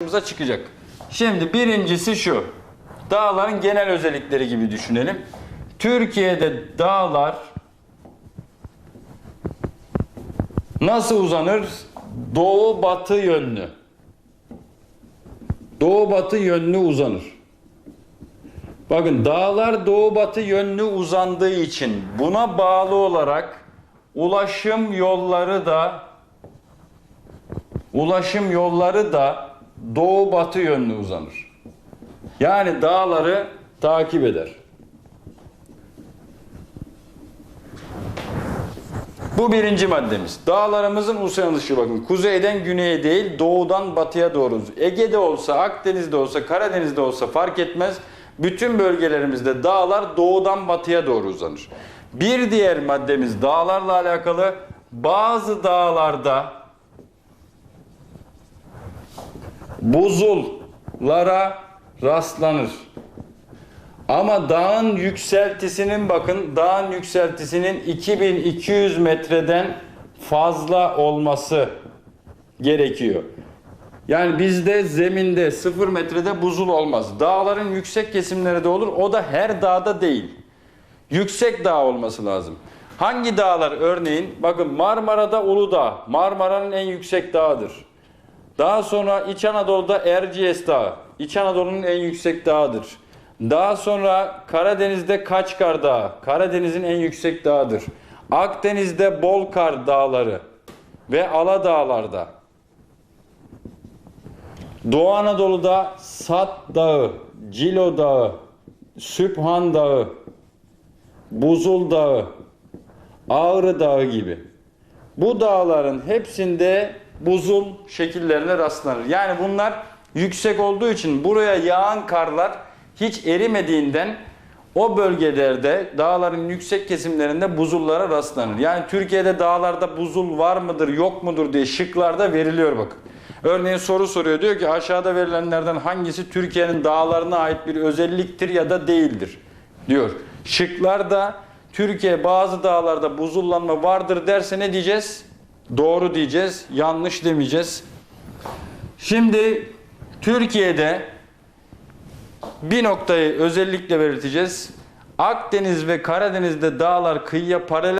karşımıza çıkacak. Şimdi birincisi şu. Dağların genel özellikleri gibi düşünelim. Türkiye'de dağlar nasıl uzanır? Doğu batı yönlü. Doğu batı yönlü uzanır. Bakın dağlar doğu batı yönlü uzandığı için buna bağlı olarak ulaşım yolları da ulaşım yolları da doğu batı yönlü uzanır. Yani dağları takip eder. Bu birinci maddemiz. Dağlarımızın uzanışı bakın. Kuzeyden güneye değil doğudan batıya doğru. Ege'de olsa, Akdeniz'de olsa, Karadeniz'de olsa fark etmez. Bütün bölgelerimizde dağlar doğudan batıya doğru uzanır. Bir diğer maddemiz dağlarla alakalı. Bazı dağlarda buzullara rastlanır. Ama dağın yükseltisinin bakın dağın yükseltisinin 2200 metreden fazla olması gerekiyor. Yani bizde zeminde 0 metrede buzul olmaz. Dağların yüksek kesimleri de olur. O da her dağda değil. Yüksek dağ olması lazım. Hangi dağlar örneğin? Bakın Marmara'da Uludağ. Marmara'nın en yüksek dağıdır. Daha sonra İç Anadolu'da Erciyes Dağı. İç Anadolu'nun en yüksek dağıdır. Daha sonra Karadeniz'de Kaçkar Dağı. Karadeniz'in en yüksek dağıdır. Akdeniz'de Bolkar Dağları ve Ala Dağlar'da. Doğu Anadolu'da Sat Dağı, Cilo Dağı, Sübhan Dağı, Buzul Dağı, Ağrı Dağı gibi. Bu dağların hepsinde buzul şekillerine rastlanır. Yani bunlar yüksek olduğu için buraya yağan karlar hiç erimediğinden o bölgelerde dağların yüksek kesimlerinde buzullara rastlanır. Yani Türkiye'de dağlarda buzul var mıdır yok mudur diye şıklarda veriliyor bakın. Örneğin soru soruyor diyor ki aşağıda verilenlerden hangisi Türkiye'nin dağlarına ait bir özelliktir ya da değildir diyor. Şıklarda Türkiye bazı dağlarda buzullanma vardır derse ne diyeceğiz? Doğru diyeceğiz, yanlış demeyeceğiz. Şimdi Türkiye'de bir noktayı özellikle belirteceğiz. Akdeniz ve Karadeniz'de dağlar kıyıya paralel